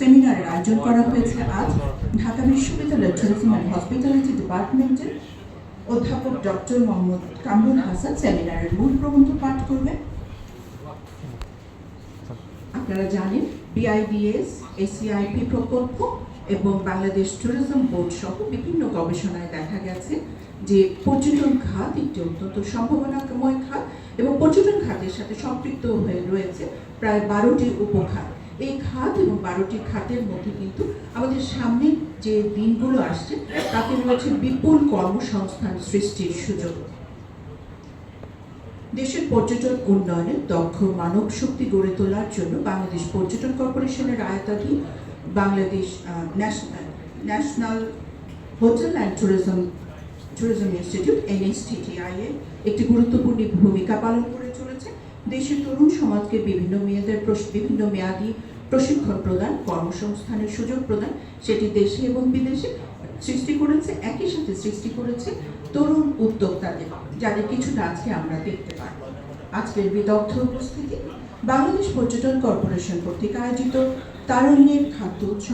সেমিনারের আয়োজন করা হয়েছে আজ ঢাকা বিশ্ববিদ্যালয়ের ট্যুরিজম অ্যান্ড হসপিটালিটি ডিপার্টমেন্টের অধ্যাপক ডক্টর মোহাম্মদ কামরুল হাসান সেমিনারের মূল প্রবন্ধ পাঠ করবেন। আপনারা জানেন বিআইডিএস এসিআইপি প্রকল্প এবং বাংলাদেশ ট্যুরিজম বোর্ড সহ বিভিন্ন গবেষণায় দেখা গেছে যে পর্যটন খাত একটি অত্যন্ত সম্ভাবনাময় খাত এবং পর্যটন খাতের সাথে সম্পৃক্ত হয়ে রয়েছে প্রায় বারোটি উপখাত। এই খাত এবং বারোটি খাতের মধ্যে কিন্তু আমাদের সামনে যে দিনগুলো আসছে, তাতে রয়েছে বিপুল কর্মসংস্থান সৃষ্টির সুযোগ। দেশের পর্যটন উন্নয়নে দক্ষ মানব শক্তি গড়ে তোলার জন্য বাংলাদেশ পর্যটন কর্পোরেশনের আয়তাধীন Bangladesh national hotel and tourism tourism institute NSTTI একটি গুরুত্বপূর্ণ ভূমিকা পালন করে চলেছে। দেশের তরুণ সমাজকে বিভিন্ন মেয়েদের বিভিন্ন মেয়াদী প্রশিক্ষণ প্রদান, কর্মসংস্থানের সুযোগ প্রদান, সেটি দেশে এবং বিদেশে সৃষ্টি করেছে, একই সাথে সৃষ্টি করেছে তরুণ উদ্যোক্তাদের, যাদের কিছুটা আজকে আমরা দেখতে পাই। আজকের বিদগ্ধ উপস্থিতি, বাংলাদেশ পর্যটন কর্পোরেশন কর্তৃক আয়োজিত তারুণ্যের খাদ্য উৎসব